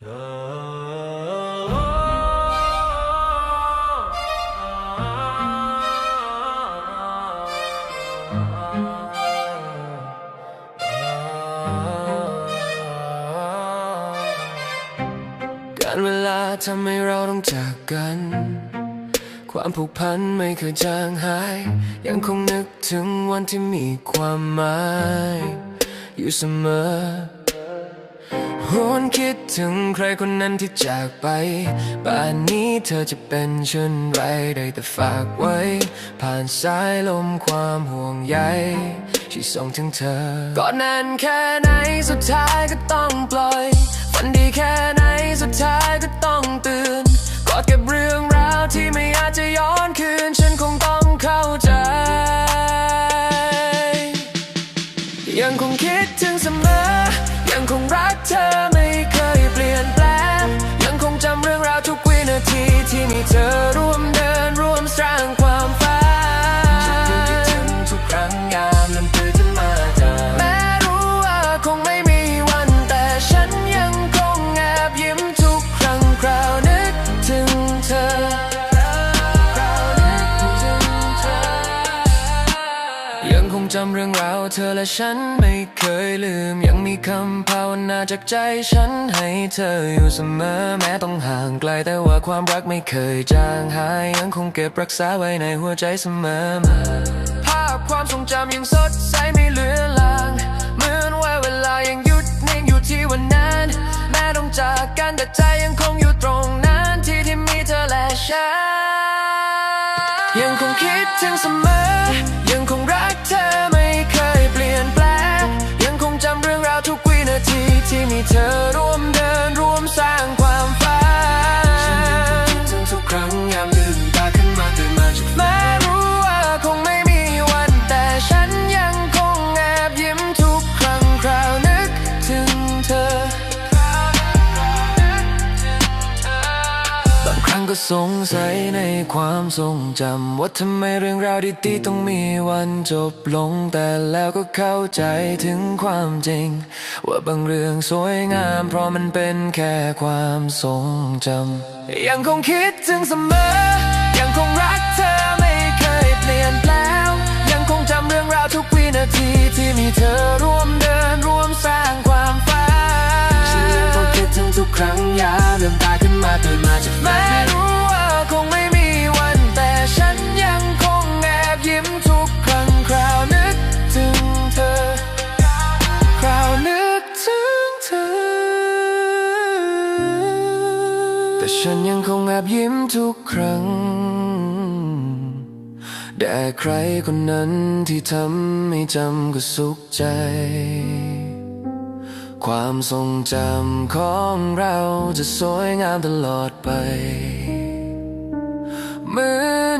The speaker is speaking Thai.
การเวลาทำให้เราต้องจากกัน ความผูกพันไม่เคยจางหาย ยังคงนึกถึงวันที่มีความหมาย อยู่เสมอ หวนคิดถึงใครคนนั้นที่จากไปป่านนี้เธอจะเป็นเช่นไรได้แต่ฝากไว้ ผ่านสายลมความห่วงใยที่ส่งถึงเธอก่อนนานแค่ไหนสุดท้ายก็ต้องปล่อยฝันดีแค่ไหนสุดท้ายก็ต้องตื่นกอดเก็บเรื่องราวที่ไม่อาจจะย้อนคืน ฉันคงต้องเข้าใจ ยังคงคิดถึงเสมอ ยังคงรักเธอ จำเรื่องราวเธอและฉันไม่เคยลืม ยังมีคำภาวนาจากใจฉันให้เธออยู่เสมอแม้ต้องห่างไกลแต่ว่าความรักไม่เคยจางหายยังคงเก็บรักษาไว้ในหัวใจเสมอมาภาพความทรงจำยังสดใสไม่เลือนลางเหมือนว่าเวลายังหยุดนิ่งอยู่ที่วันนั้น แม้ต้องจากกันแต่ใจยังคงอยู่ตรงนั้นที่ที่มีเธอและฉันยังคงคิดถึงเสมอ ครั้งก็สงสัยในความทรงจำว่าทำไมเรื่องราวดีๆต้องมีวันจบลง แต่แล้วก็เข้าใจถึงความจริง ว่าบางเรื่องสวยงาม เพราะมันเป็นแค่ความทรงจำยังคงคิดถึงเสมอ ยังคงรักเธอไม่เคยเปลี่ยนแปลง ฉันยังคงแอบยิ้มทุกครั้ง แด่ใครคนนั้นที่ทำให้จำก็สุขใจ ความทรงจำของเราจะสวยงามตลอดไปเหมือน